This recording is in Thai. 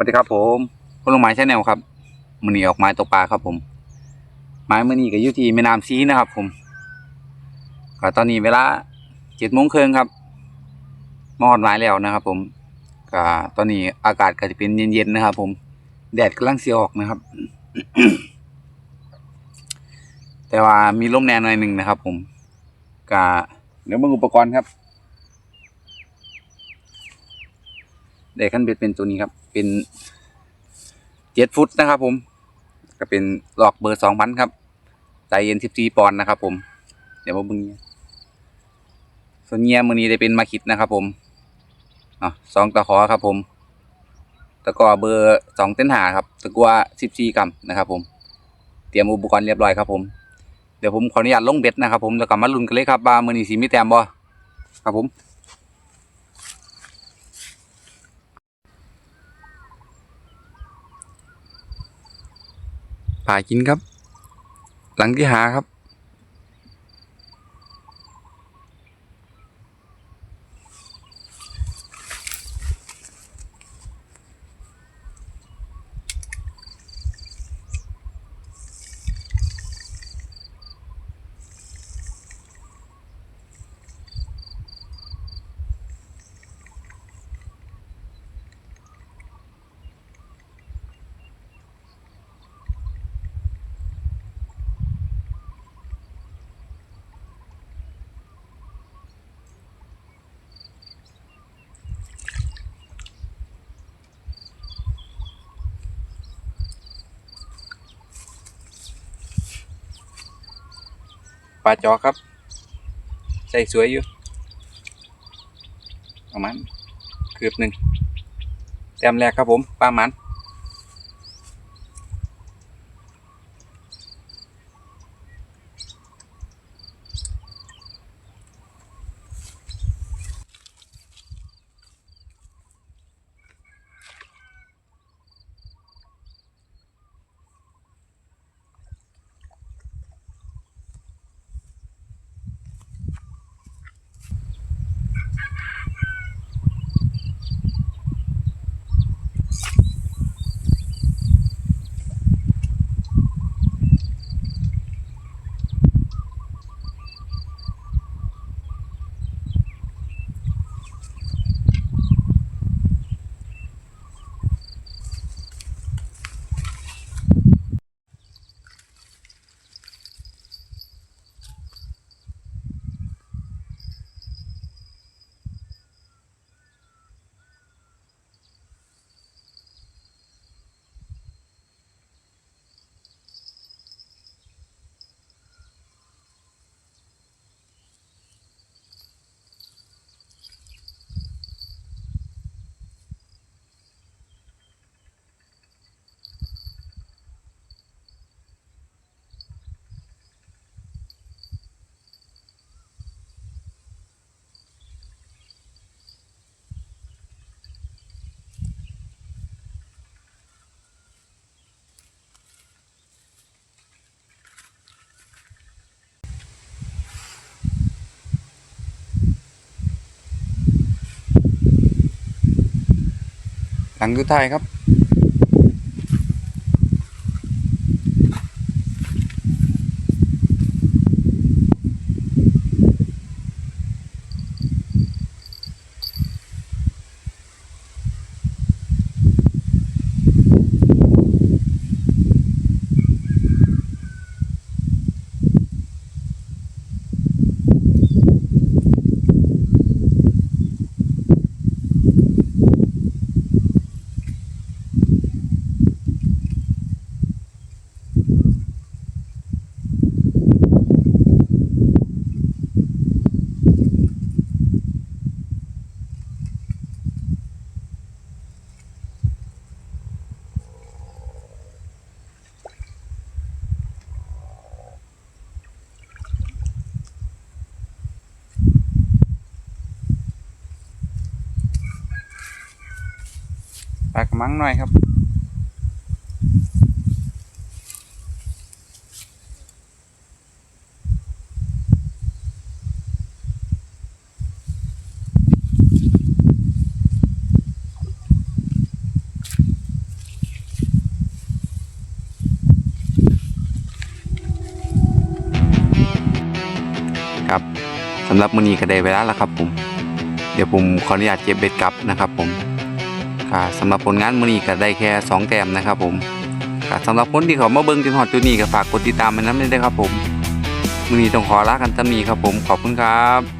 วัสดีครับผมคุณลงไม้ชาแนลครับมือนีออกไม้ตกปลาครับผม ไม้มือนี้ก็อยู่ที่แม่น้ำซีนะครับผมก็ตอนนี้เวลาเจ็ดโมงครึ่งครับมอดไม้แล้วนะครับ ผมก็ตอนนี้อากาศก็จะเป็นเย็นๆนะครับ ผม แดดกำลังเสียออกนะครับ แต่ว่ามีลมแน่หน่อยหนึ่งนะครับ ผมก็เดี๋ยวเบิ่งอุปกรณ์ครับ ได้ขั้นเบ็ดเป็นตัวนี้ครับ เป็นเจ็ดฟุตนะครับ ผม ก็เป็นหลอกเบอร์สองพันครับไตเย็นสิบสี่ปอนด์นะครับผม เดี๋ยวมาบึงเนี่ยส่วนเงียมือนี้ได้เป็นมาคิดนะครับ ผมเนาะสองตะขอครับ ผมตะก้อเบอร์สองเต้นหาครับตะกัวสิบสี่กรัมนะครับ ผม เตรียมอุปกรณ์เรียบร้อยครับ ผมเดี๋ยวผมขออนุญาตลงเบ็ดนะครับ ผมแล้วก็มาลุ้นกันเลยครับว่ามือนี้สีมีแต้มบ่ครับผม ป่ากินครับ หลังที่หาครับ ลาจอครับ ใส่สวยอยู่ประมาณเกือบหนึ่งแต้มแรกครับผมปลาหมัน หลังสุดท้ายครับ ลากมังหน่อยครับครับสำหรับมือนี้ก็ได้เวลาแล้วครับผม เดี๋ยวผมขออนุญาตเก็บเบ็ดกลับนะครับผม สำหรับผลงานมือนี้ก็ได้แค่สองแต้มนะครับผมสำหรับคนที่เขามาเบิ่งจนฮอดจุดนี้ก็ฝากกดติดตามไว้นำด้วยครับผมมือนี้ต้องขอลากันจำนี้ครับผมขอบคุณครับ